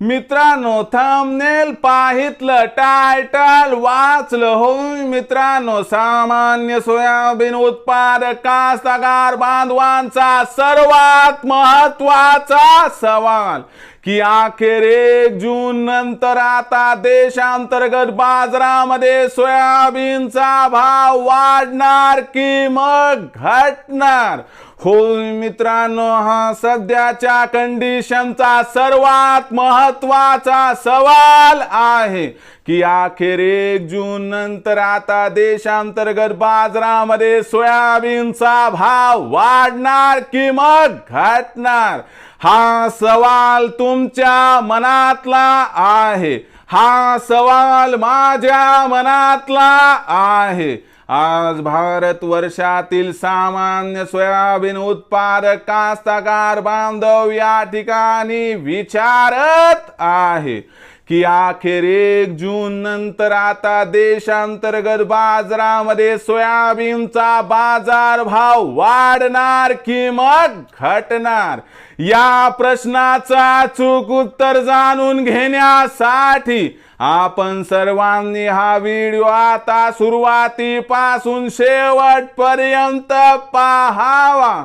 मित्रांनो thumbnail पाहितलं title वाचलं होय मित्रांनो सामान्य सोयाबीन उत्पादक कास्तकार बांधवांचा सर्वात महत्त्वाचा सवाल की अखेर एक जून नंतर आता देशांतर्गत बाजारामध्ये सोयाबीनचा भाव वाढणार की मग घटणार? होय मित्रांनो हा सध्याच्या कंडिशनचा सर्वात महत्त्वाचा सवाल आहे की अखेर एक जून नंतर आता देशांतर्गत बाजारामध्ये सोयाबीनचा भाव वाढणार की मग घटणार? हा सवाल तुमच्या मनातला आहे. हा सवाल माझ्या मनातला आहे. आज भारत वर्षातील सामान्य सोयाबीन उत्पादक कास्तकार बांधव या ठिकाणी विचारत आहे. की अखेर एक जून नंतर आता देशांतर्गत बाजारामध्ये सोयाबीनचा बाजार भाव वाढणार की मग घटणार? या प्रश्नाचा चूक उत्तर जाणून घेण्यासाठी आपण सर्वांनी हा व्हिडिओ आता सुरुवातीपासून शेवटपर्यंत पाहावा.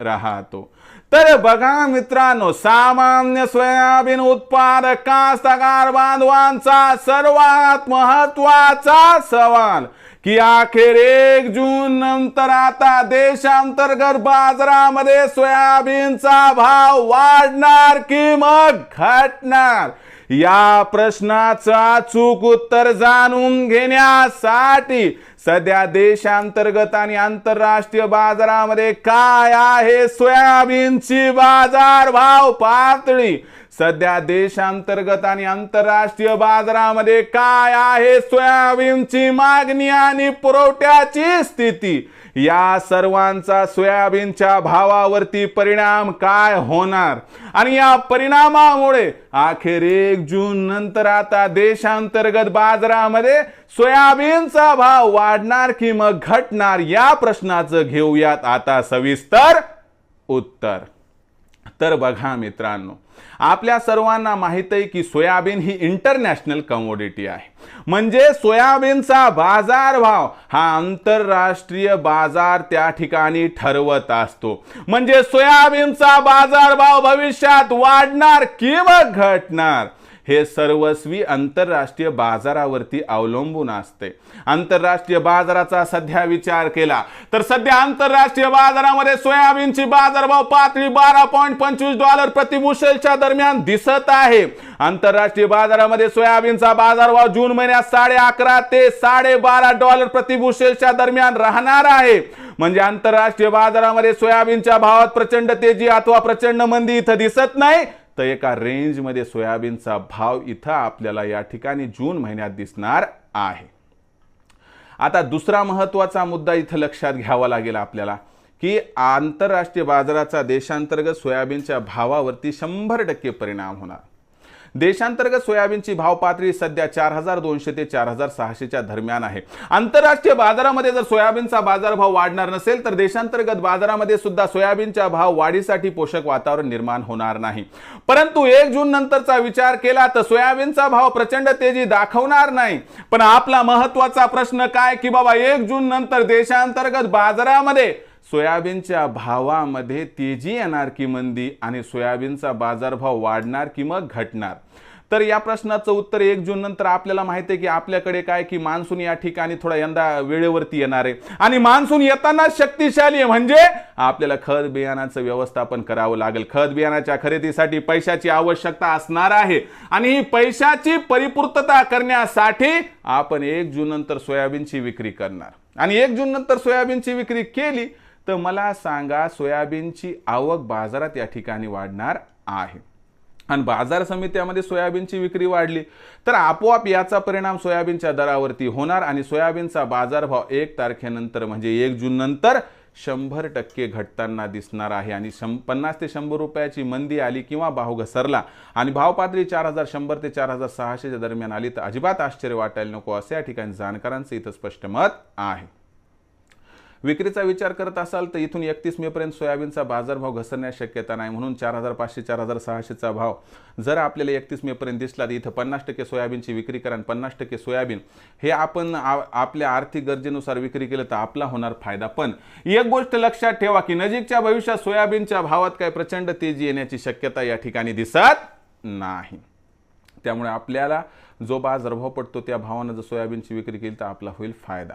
राहतो. तर बघा मित्रांनो सामान्य सोयाबीन उत्पादक कास्तकार बांधवांचा सर्वात महत्त्वाचा सवाल की अखेर एक जून नंतर आता देशांतर्गत बाजारामध्ये सोयाबीनचा भाव वाढणार की मग घटणार? या प्रश्नाचा चूक उत्तर जाणून घेण्यासाठी सध्या देशांतर्गत आणि आंतरराष्ट्रीय बाजारामध्ये काय आहे? सोयाबीनची बाजार भाव पातळी. सध्या देशांतर्गत आणि आंतरराष्ट्रीय बाजारामध्ये काय आहे? सोयाबीनची मागणी आणि पुरवठ्याची स्थिती. या सर्वांचा सोयाबीनच्या भावावरती परिणाम काय होणार? आणि या परिणामामुळे अखेर एक जून नंतर आता देशांतर्गत बाजारामध्ये सोयाबीनचा भाव वाढणार की मग घटणार? या प्रश्नाचं घेऊयात आता सविस्तर उत्तर. तर बघा मित्रांनो आपल्या सर्वांना माहीत आहे की सोयाबीन ही इंटरनॅशनल कमोडिटी आहे. म्हणजे सोयाबीनचा बाजारभाव हा आंतरराष्ट्रीय बाजार त्या ठिकाणी ठरवत असतो. म्हणजे सोयाबीनचा बाजारभाव भविष्यात वाढणार किंवा घटणार? हे सर्वस्वी आंतरराष्ट्रीय बाजारावरती अवलंबून असते. आंतरराष्ट्रीय बाजाराचा सध्या विचार केला तर सध्या आंतरराष्ट्रीय बाजारामध्ये सोयाबीनची बाजारभाव पातळी बारा पॉईंट पंचवीस डॉलर प्रतिबुशेलच्या दरम्यान दिसत आहे. आंतरराष्ट्रीय बाजारामध्ये सोयाबीनचा बाजारभाव जून महिन्यात साडे अकरा ते साडे बारा डॉलर प्रतिबुशेलच्या दरम्यान राहणार आहे. म्हणजे आंतरराष्ट्रीय बाजारामध्ये सोयाबीनच्या भावात प्रचंड तेजी अथवा प्रचंड मंदी इथं दिसत नाही. तर एका रेंजमध्ये सोयाबीनचा भाव इथं आपल्याला या ठिकाणी जून महिन्यात दिसणार आहे. आता दुसरा महत्त्वाचा मुद्दा इथं लक्षात घ्यावा लागेल आपल्याला की आंतरराष्ट्रीय बाजाराचा देशांतर्गत सोयाबीनच्या भावावरती शंभर टक्के परिणाम होणार. देशांतर्गत सोयाबीनची भाव पातळी सध्या चार हजार दोनशे ते चार हजार सहाशेच्या दरम्यान आहे. आंतरराष्ट्रीय बाजारामध्ये जर सोयाबीनचा बाजारभाव वाढणार नसेल तर देशांतर्गत बाजारामध्ये सुद्धा सोयाबीनच्या भाव वाढीसाठी पोषक वातावरण निर्माण होणार नाही. परंतु एक जून नंतरचा विचार केला तर सोयाबीनचा भाव प्रचंड तेजी दाखवणार नाही. पण आपला महत्त्वाचा प्रश्न काय की बाबा एक जून नंतर देशांतर्गत बाजारामध्ये सोयाबीनच्या भावामध्ये तेजी येणार की मंदी आणि सोयाबीनचा बाजारभाव वाढणार की मग घटणार? तर या प्रश्नाचं उत्तर एक जून नंतर आपल्याला माहिती आहे की आपल्याकडे काय की मान्सून या ठिकाणी थोडा यंदा वेळेवरती येणार आहे. आणि मान्सून येताना शक्तिशाली आहे म्हणजे आपल्याला खत बियाणाचं व्यवस्थापन करावं लागेल. खत बियाणाच्या खरेदीसाठी पैशाची आवश्यकता असणार आहे. आणि ही पैशाची परिपूर्तता करण्यासाठी आपण एक जून नंतर सोयाबीनची विक्री करणार. आणि एक जून नंतर सोयाबीनची विक्री केली तर मला सांगा सोयाबीनची आवक बाजारात या ठिकाणी वाढणार आहे. आणि बाजार समित्यामध्ये सोयाबीनची विक्री वाढली तर आपोआप याचा परिणाम सोयाबीनच्या दरावरती होणार आणि सोयाबीनचा बाजारभाव एक तारखेनंतर म्हणजे एक जून नंतर शंभर टक्के घटताना दिसणार आहे. आणि शं पन्नास ते शंभर रुपयाची मंदी आली किंवा भाव घसरला आणि भावपातळी चार हजार शंभर ते चार हजार सहाशेच्या दरम्यान आली तर अजिबात आश्चर्य वाटायला नको असे या ठिकाणी जाणकारांचं इथं स्पष्ट मत आहे. विक्रीचा विचार करत असाल तर इथून एकतीस मे पर्यंत सोयाबीनचा बाजारभाव घसरण्यास शक्यता नाही. म्हणून चार हजार पाचशे चार हजार सहाशेचा भाव जर आपल्याला एकतीस मे पर्यंत दिसला तर इथं पन्नास टक्के सोयाबीनची विक्री करा आणि पन्नास टक्के सोयाबीन. हे आपण आपल्या आर्थिक गरजेनुसार विक्री केलं तर आपला होणार फायदा. पण एक गोष्ट लक्षात ठेवा की नजीकच्या भविष्यात सोयाबीनच्या भावात काय प्रचंड तेजी येण्याची शक्यता या ठिकाणी दिसत नाही. त्यामुळे आपल्याला जो बाजारभाव पडतो त्या भावानं जर सोयाबीनची विक्री केली तर आपला होईल फायदा.